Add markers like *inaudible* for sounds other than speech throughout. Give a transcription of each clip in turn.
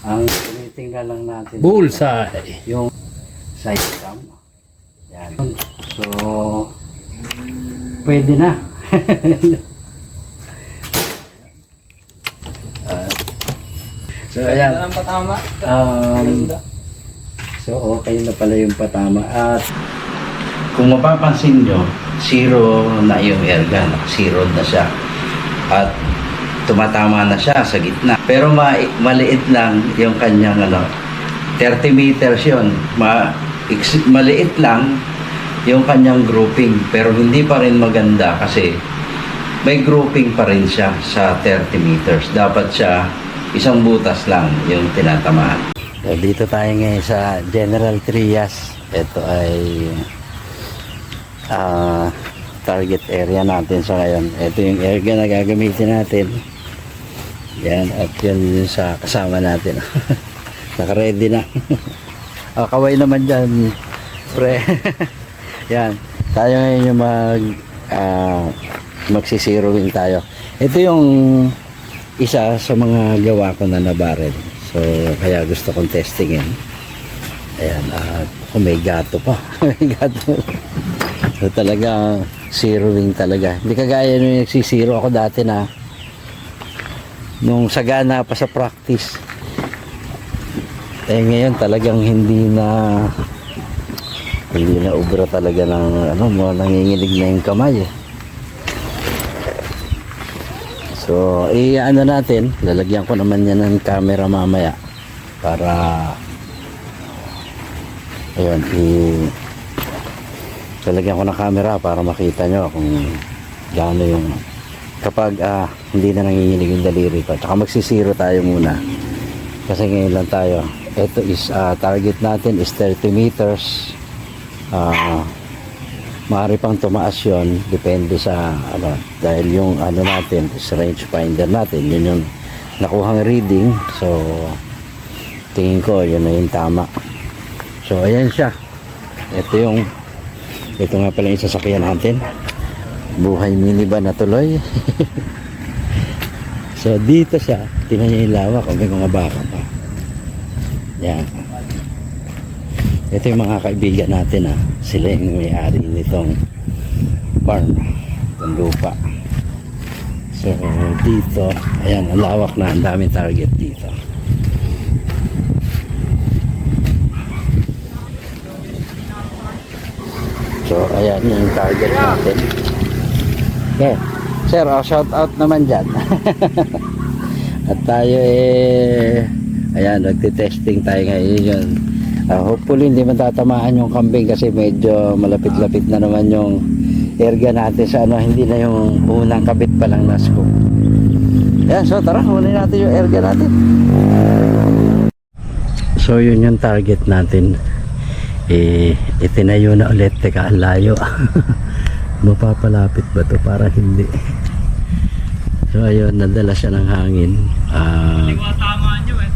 Ang tinitingnan lang natin Bullseye. yung side cam. Yan. So, pwede na. *laughs* Ah, so, ayan. Um, so, okay na pala yung patama. At kung mapapansin nyo, zero na yung airgun. Zero na siya. At tumatama na siya sa gitna. Pero ma maliit lang yung kanyang ano, 30 meters yun. Ma maliit lang yung kanyang grouping. Pero hindi pa rin maganda kasi may grouping pa rin siya sa 30 meters. Dapat siya isang butas lang yung tinatamaan. So, dito tayo ngayon sa General Trias. Ito ay ah, target area natin sa ngayon. Ito yung area na gagamitin natin. Yan, at yun yung sa kasama natin. *laughs* Naka-ready na. oh, *laughs* kaway naman dyan, pre. *laughs* Yan, tayo ngayon yung mag ah, magsisiruin tayo. Ito yung isa sa mga gawa ko na na barrel. So, kaya gusto kong testingin. Ayan, at oh, may gato pa. may gato. So, talaga, zeroing talaga. Hindi kagaya nung nagsisiro ako dati na nung sagana pa sa practice. Eh, ngayon talagang hindi na hindi na ubra talaga ng ano mo nanginginig na yung kamay eh. So, i-ano natin, lalagyan ko naman yan ng camera mamaya para ayun, i lalagyan ko ng camera para makita nyo kung gaano yung kapag ah, hindi na nanginginig yung daliri ko. Tsaka magsisiro tayo muna. Kasi ngayon lang tayo. Ito is ah, target natin is 30 meters. Ah, maaari pang tumaas yon depende sa ano dahil yung ano natin is range finder natin yun yung nakuhang reading so tingin ko yun na yung tama so ayan siya ito yung ito nga pala yung sasakyan natin buhay minivan na tuloy *laughs* so dito siya tinan niya yung lawak may mga baka pa yan ito yung mga kaibigan natin ah. Sila yung may-ari nitong farm, itong lupa. So dito, ayan, ang lawak na, ang daming target dito. So ayan yung target natin. Okay. Sir, oh, shout out naman dyan. *laughs* At tayo eh, ayan, nagtitesting tayo ngayon yun. Ah, hopefully hindi matatamaan yung kambing kasi medyo malapit-lapit na naman yung erga natin sa ano, hindi na yung unang kabit pa lang na scoop. Yan, so tara, kunin natin yung erga natin. So yun yung target natin. Eh, itinayo na ulit. Teka, layo. *laughs* Mapapalapit ba to Para hindi. So ayun, nadala siya ng hangin. Ah, Tama nyo eh.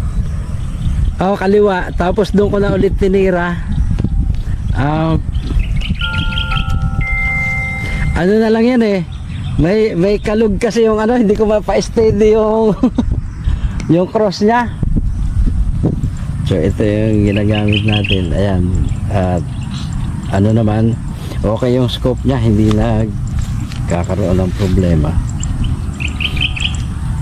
Oo, kaliwa. Tapos doon ko na ulit tinira. Um, ano na lang yan eh. May may kalug kasi yung ano, hindi ko mapa-steady yung *laughs* yung cross niya. So ito yung ginagamit natin. Ayan. At ano naman, okay yung scope niya, hindi na kakaroon ng problema.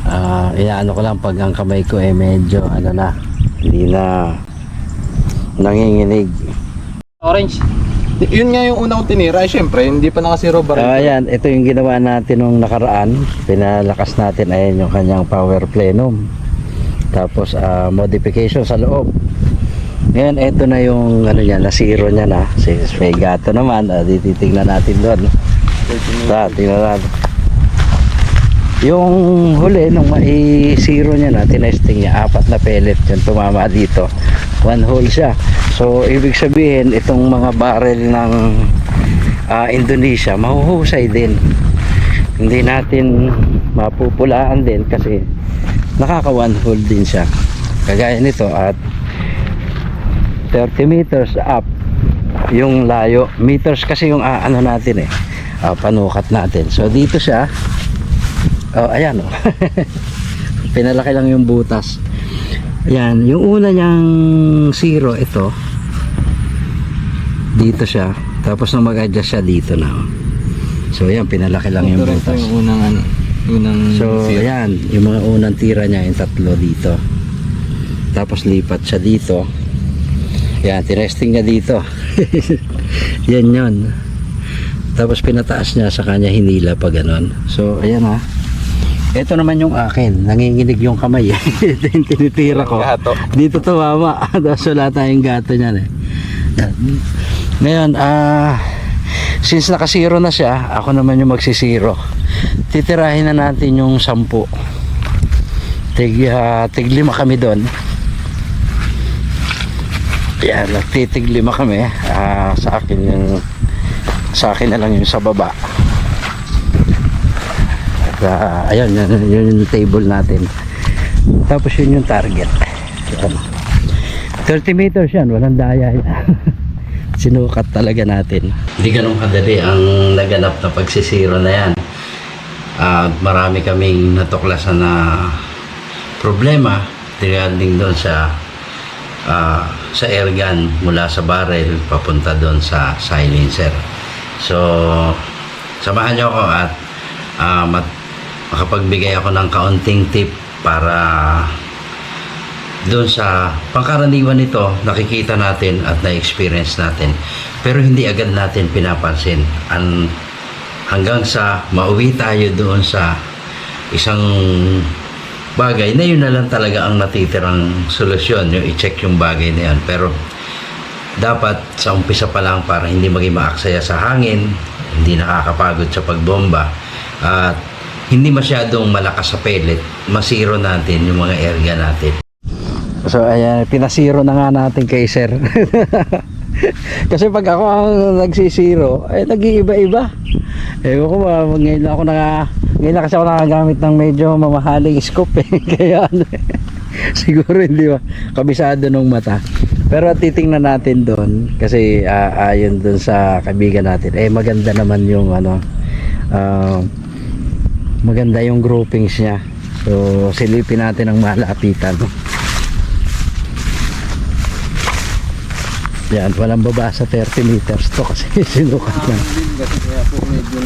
Ah, inaano ko lang pag ang kamay ko eh medyo ano na, hindi na nanginginig. Orange. Yun nga yung una kong tinira. Eh, syempre, hindi pa nakasiro baril. Ah, ayan, ito yung ginawa natin nung nakaraan. Pinalakas natin ayan yung kanyang power plenum. Tapos ah, modification sa loob. Ngayon, ito na yung ano niya, nasiro niya na. Since may gato naman, di titignan natin doon. Sa, tingnan natin. Yung huli, nung mai-zero niya na, tinesting niya, apat na pellet yung tumama dito. One hole siya. So, ibig sabihin, itong mga barrel ng ah, Indonesia, mahuhusay din. Hindi natin mapupulaan din kasi nakaka one hole din siya. Kagaya nito at 30 meters up yung layo. Meters kasi yung ah, ano natin eh, ah, panukat natin. So, dito siya, Oh, ayan oh. *laughs* Pinalaki lang yung butas. Ayan, yung una niyang zero, ito. Dito siya. Tapos nung mag-adjust siya dito na. oh. So ayan, pinalaki lang yung Ito butas. yung unang ano. Unang So zero. ayan, yung mga unang tira niya, yung tatlo dito. Tapos lipat siya dito. Ayan, tinesting niya dito. *laughs* yan yon. Tapos pinataas niya sa kanya hinila pa ganon. So ayan ha. Ito naman yung akin. Nanginginig yung kamay. *laughs* Ito yung tinitira ko. Gato. Dito to mama. *laughs* Tapos wala tayong gato niyan eh. Yan. Ngayon, ah, since nakasiro na siya, ako naman yung magsisiro. Titirahin na natin yung sampu. Tig, ah, tig lima kami doon. Yan, titig lima kami. Ah, sa akin yung sa akin na lang yung sa baba. At, ah, ayun, yun, yun yung table natin. Tapos yun yung target. Yan. 30 meters yan, walang daya yan. *laughs* Sinukat talaga natin. Hindi ganun kadali ang naganap na pagsisiro na yan. At marami kaming natuklasan na problema regarding doon sa ah, sa airgun mula sa barrel papunta doon sa silencer. So, samahan niyo ako at ah, mat- makapagbigay ako ng kaunting tip para doon sa pangkaraniwan nito nakikita natin at na-experience natin pero hindi agad natin pinapansin An, hanggang sa mauwi tayo doon sa isang bagay na yun na lang talaga ang natitirang solusyon yung i-check yung bagay na yan pero dapat sa umpisa pa lang para hindi maging maaksaya sa hangin hindi nakakapagod sa pagbomba at hindi masyadong malakas sa pellet masiro natin yung mga area natin So ayan, pinasiro na nga natin kay sir. *laughs* *laughs* Kasi pag ako ang nagsisiro, ay nag-iiba-iba. Ewan ko ba, ngayon ako naka, ngayon lang kasi ako nakagamit ng medyo mamahaling scope eh. *laughs* Kaya ano eh, *laughs* siguro hindi ba, kabisado nung mata. Pero titingnan natin doon kasi ah, ayon doon sa kaibigan natin, eh maganda naman yung ano, ah, maganda yung groupings niya. So silipin natin ang malapitan. Yan, walang baba sa 30 meters to kasi *laughs* sinukat na. Kasi kaya po medyo.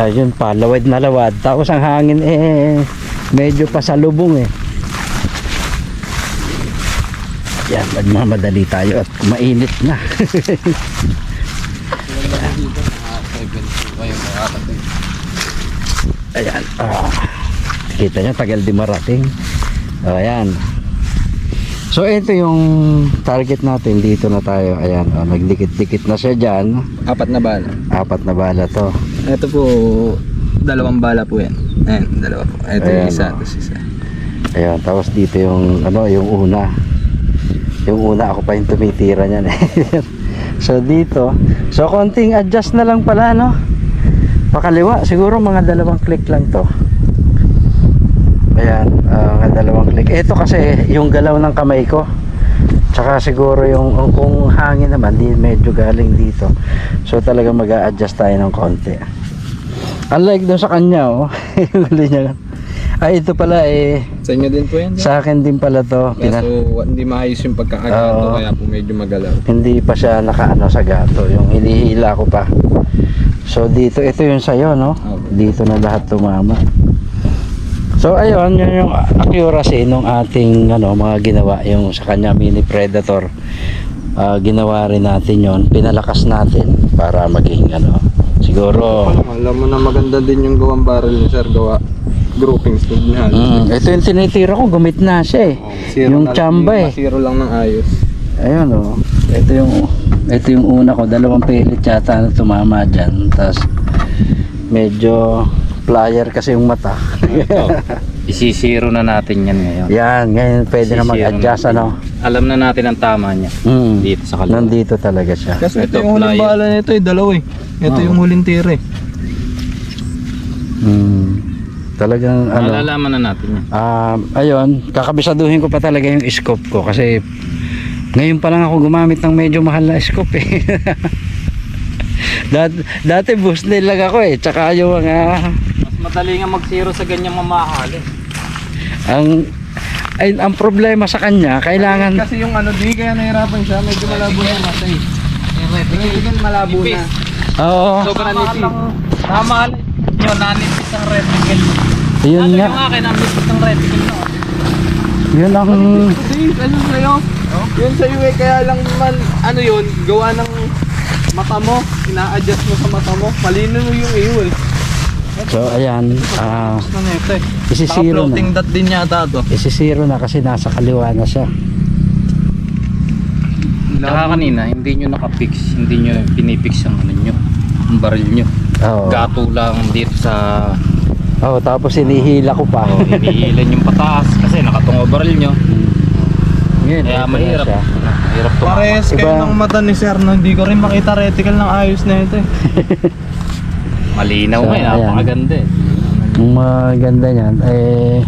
Ayun pa, lawad na lawad. Tapos ang hangin eh, medyo pasalubong eh. Yan, magmamadali tayo at mainit na. Dito, mga 7 kayo makakatay. Ayan. Ah, kita nyo, tagal di marating. Oh, ayan. So, ito yung target natin. Dito na tayo. Ayan, oh, nagdikit-dikit na siya dyan. Apat na bala. Apat na bala to. Ito po, dalawang bala po yan. Ayan, dalawa po. Ito yung Ayan, isa, oh. tapos isa. Ayan, tapos dito yung ano, yung una. Yung una ako pa yung tumitira niyan eh. *laughs* so dito, so konting adjust na lang pala no. Pakaliwa, siguro mga dalawang click lang to. Ayan, ah, mga dalawang click. Ito kasi yung galaw ng kamay ko. Tsaka siguro yung kung hangin naman, di medyo galing dito. So talaga mag adjust tayo ng konti. Unlike doon sa kanya, oh. *laughs* yung niya. Ay, ito pala eh, Sa inyo din po yan? sa akin din pala to. Pina- Kaso hindi maayos yung pagkakagato Oo. kaya po medyo magalaw. hindi pa siya nakaano sa gato. Yung hinihila ko pa. So dito, ito yung sayo, no? Opo. Dito na lahat tumama. So ayun, yun yung accuracy nung ating ano, mga ginawa. Yung sa kanya mini predator. Ah, ginawa rin natin yon Pinalakas natin para maging ano. Siguro, Alam mo na maganda din yung gawang barrel ni Sir, gawa groupings po din halos. mm, ito yung tinitira ko, gumit na siya eh. Zero yung chamba eh. Zero lang ng ayos. Ayun oh. Ito yung ito yung una ko, dalawang pellet yata na tumama diyan. Tapos medyo plier kasi yung mata. *laughs* Isisiro na natin yan ngayon. Yan, ngayon pwede na Sisiro mag-adjust ano. Alam na natin ang tama niya. Mm. Dito sa kaliwa. Nandito talaga siya. Kasi ito, Ito, yung huling flyer. bala nito eh, dalawa eh. Ito Oo. yung huling tira eh. Mm. Talagang ano. Malalaman na natin yan. Um, ayun, kakabisaduhin ko pa talaga yung scope ko kasi ngayon pa lang ako gumamit ng medyo mahal na scope eh. *laughs* dati, dati Busnell lang ako eh, tsaka yung mga madali nga mag-zero sa ganyang mamahal eh. ang Ay, ang problema sa kanya, kailangan... Kasi yung ano, di kaya nahirapan siya. Medyo malabo na mata eh. Medyo malabo na. Oo, Sobrang nipis. Tama yun, nanipis ang reticle. yun nga. akin, nanipis ang reticle no. Yun ang... Hindi, ano sa'yo? Yun sa'yo eh, kaya lang man, ano yun, gawa ng mata mo, ina-adjust mo sa mata mo, malino mo yung iyo eh. So, ayan. na eh. isisiro na. dot din yata to. Isisiro na kasi nasa kaliwa na siya. Saka kanina, hindi nyo nakapix, hindi nyo pinipix ang ano nyo, ang baril nyo. Oo. Gato lang dito sa, Oo, tapos hinihila ko pa. oh, hinihilan yung pataas kasi nakatungo baril nyo. Ngayon, Kaya mahirap. siya. Mahirap tumakas. Pares kayo Iba- ng mata ni Sir, no? hindi ko rin makita reticle ng ayos na ito eh. *laughs* Malinaw So, nga, eh, napakaganda eh. Ang maganda niyan, eh,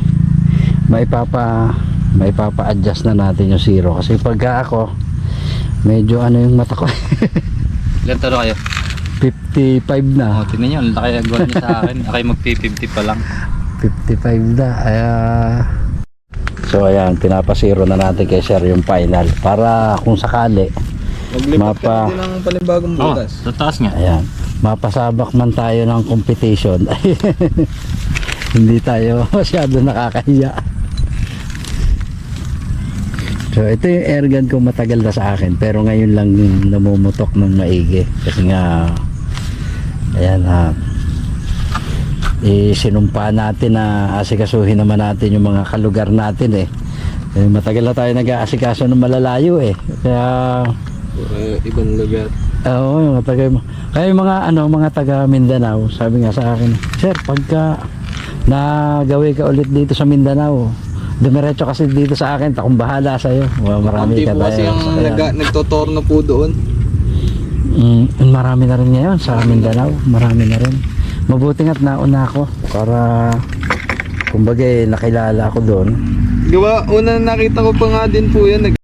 maipapa, maipapa-adjust na natin yung zero. Kasi pagka ako, medyo ano yung mata ko, *laughs* Ilan talo kayo? 55 na. Oh, tingnan nyo, ang laki ang goal niya sa akin. Ako yung mag-50 pa lang. 55 na. Kaya, so ayan, pinapasiro na natin kay Sir yung final. Para kung sakali, Maglipat Mapa. ka din ng panibagong Oh, butas. tataas nga. ayan, mapasabak man tayo ng competition. *laughs* Hindi tayo *laughs* masyado nakakahiya. So ito yung airgun ko matagal na sa akin pero ngayon lang namumutok ng maigi kasi nga ayan ha eh, sinumpa natin na asikasuhin naman natin yung mga kalugar natin eh. eh matagal na tayo nag-aasikaso ng malalayo eh kaya Uh, ibang lugar. Oo, yung mga taga kaya yung mga ano, mga taga Mindanao, sabi nga sa akin, "Sir, pagka nagawi ka ulit dito sa Mindanao, dumiretso kasi dito sa akin, takong bahala sa iyo." Well, marami ka po kasi tayo. ang Kaya- nag nagtotorno po doon. Mm, marami na rin ngayon sa Mindanao, marami na rin. Mabuti nga't nauna ako para kumbaga eh, nakilala ako doon. Gawa, una nakita ko pa nga din po yan. Nag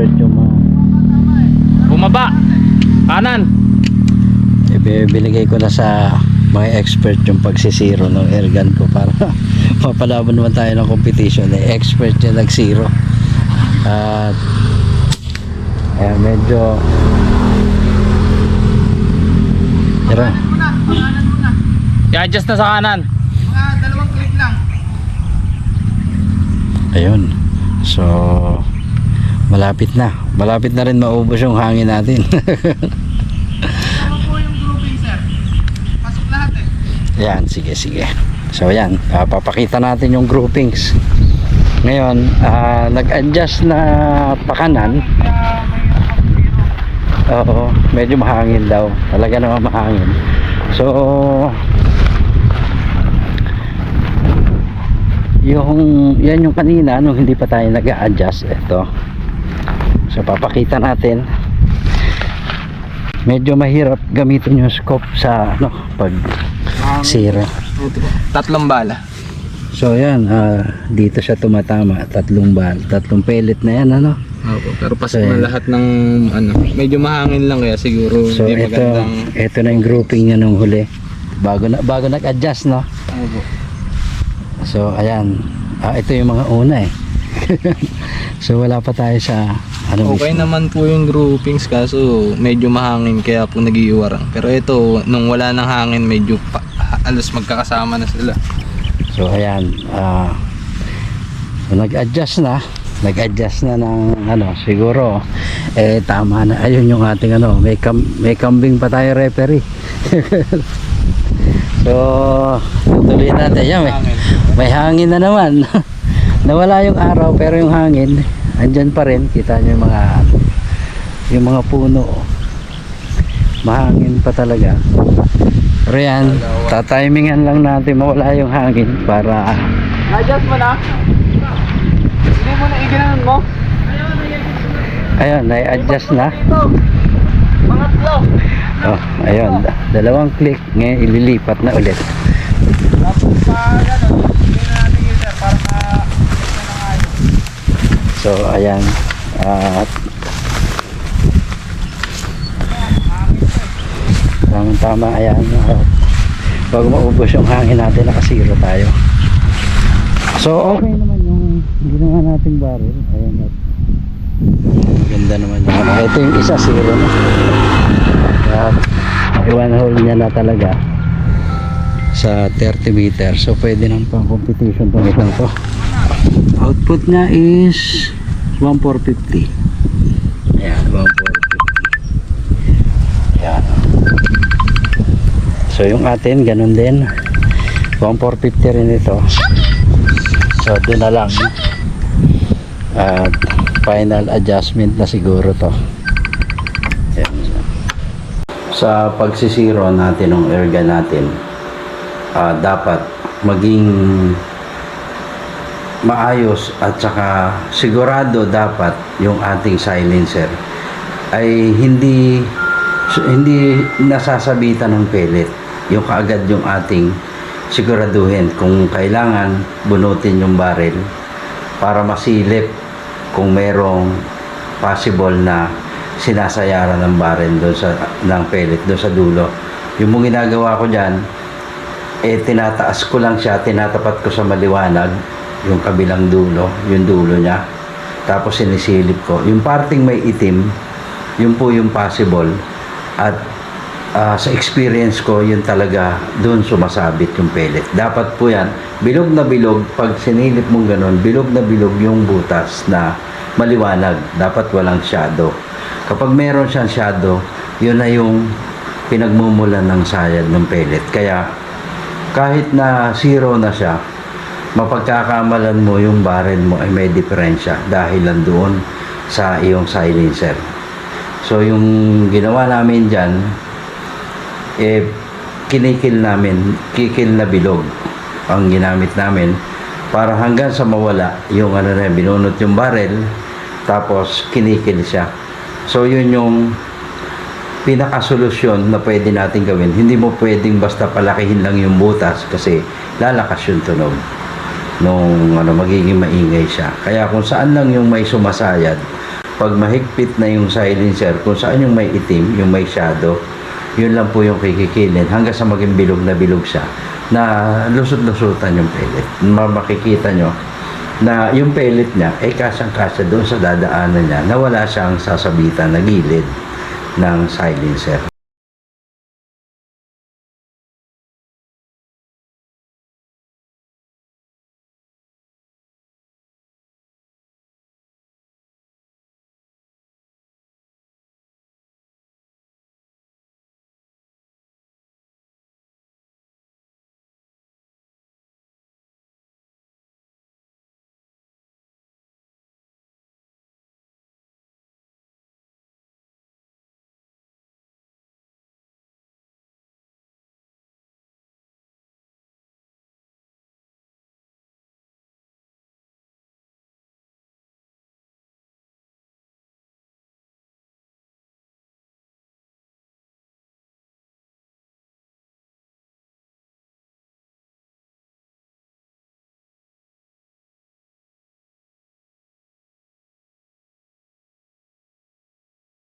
sa expert yung mga Bumaba! Kanan! Eh, bi- binigay ko na sa mga expert yung pagsisiro ng airgun ko para *laughs* mapalaban naman tayo ng competition eh, expert yung nag-zero at ayan medyo pero I-adjust na sa kanan. dalawang click lang. ayun so malapit na malapit na rin maubos yung hangin natin *laughs* po yung grouping, sir? Pasok lahat eh. Yan, sige, sige. So yan, ah, papakita natin yung groupings. Ngayon, ah, nag-adjust na pakanan. Oo, medyo mahangin daw. Talaga naman mahangin. So, yung, yan yung kanina, nung hindi pa tayo nag-adjust, ito. So, papakita natin. Medyo mahirap gamitin yung scope sa, ano, pag zero. Tatlong bala. So yan, ah, dito siya tumatama, tatlong bal, tatlong pellet na yan ano. Opo, pero pasok So, na lahat ng ano, medyo mahangin lang kaya siguro So hindi ito, magandang ito na yung grouping niya nung huli. Bago na bago nag-adjust no. Opo. So ayan, ah, ito yung mga una eh. *laughs* so wala pa tayo sa ano Okay mismo. naman po yung groupings kaso medyo mahangin kaya po nagiiwarang. Pero ito, nung wala ng hangin medyo pa, alos magkakasama na sila. So ayan, ah, nag-adjust na, nag-adjust na ng ano, siguro eh tama na. Ayun yung ating ano, may kam may kambing pa tayo referee. *laughs* so, tutuloy natin. Yan, may, may hangin na naman. *laughs* Nawala yung araw pero yung hangin andyan pa rin. Kita nyo yung mga yung mga puno. Mahangin pa talaga. Pero yan, tatimingan lang natin mawala yung hangin para Adjust mo na? Hindi mo na iginanon mo? ayun, na-adjust na. Pangatlo. Oh, ayun, da- dalawang click, ngayon ililipat na ulit. Tapos pa gano'n, hindi na natin yun sir para ma So, ayan. At ang tamang tama ayan. Uh, wag maubos yung hangin natin nakasiro tayo. So okay naman yung ginawa nating barrel ayan at ganda naman yung ano. ito yung isa zero na. At one hole niya na talaga sa 30 meter so pwede nang pang competition tong isang to output niya is 1450 ayan 1450 ayan. So yung atin ganun din. 1450 rin ito. So doon na lang. At final adjustment na siguro to. Ayan. Sa pagsisiro natin ng airgun natin ah, dapat maging maayos at saka sigurado dapat yung ating silencer ay hindi hindi nasasabitan ng pellet yung kaagad yung ating siguraduhin kung kailangan bunutin yung barrel para masilip kung merong possible na sinasayaran ng barrel doon sa ng pellet doon sa dulo. Yung mong ginagawa ko diyan eh tinataas ko lang siya tinatapat ko sa maliwanag yung kabilang dulo yung dulo niya. Tapos sinisilip ko. Yung parting may itim yun po yung possible. At ah, sa experience ko yun talaga doon sumasabit yung pellet. Dapat po yan bilog na bilog pag sinilip mong ganun bilog na bilog yung butas na maliwanag. Dapat walang shadow. Kapag meron siyang shadow yun na yung pinagmumulan ng sayad ng pellet. Kaya kahit na zero na siya mapagkakamalan mo yung barrel mo ay may diferensya dahil doon sa iyong silencer. So yung ginawa namin dyan, eh, kinikil namin, kikil na bilog ang ginamit namin para hanggang sa mawala yung ano na, binunot yung barrel tapos kinikil siya. So yun yung pinakasolusyon na pwede natin gawin. Hindi mo pwedeng basta palakihin lang yung butas kasi lalakas yung tunog nung ano magiging maingay siya. Kaya kung saan lang yung may sumasayad, pag mahigpit na yung silencer, kung saan yung may itim, yung may shadow, yun lang po yung kikikilin hanggang sa maging bilog na bilog siya na lusot-lusutan yung pellet. Ma- Makikita nyo na yung pellet niya ay kasyang-kasya doon sa dadaanan niya na wala siyang sasabitan na gilid ng silencer.